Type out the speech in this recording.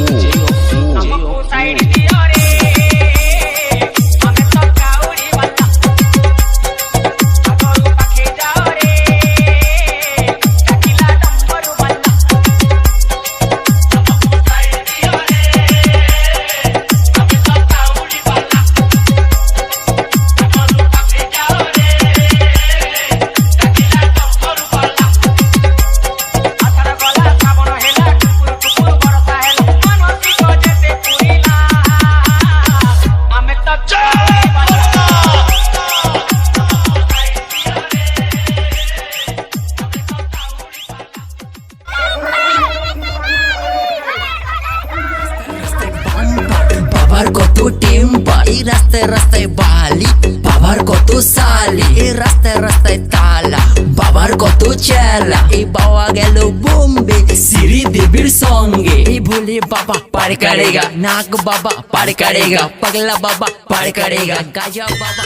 我们 এই রাস্তায় রাস্তায় বালি, বাবার কত সালি। এই রাস্তায় রাস্তায় তালা, বাবার কত চেলা। এই বাবা গেল বোম্বে শ্রী দেবীর সঙ্গে। এই বলে বাবা পার করেগা নাক বাবা পার করেগা, পাগলা বাবা পার করেগা, গাজা বাবা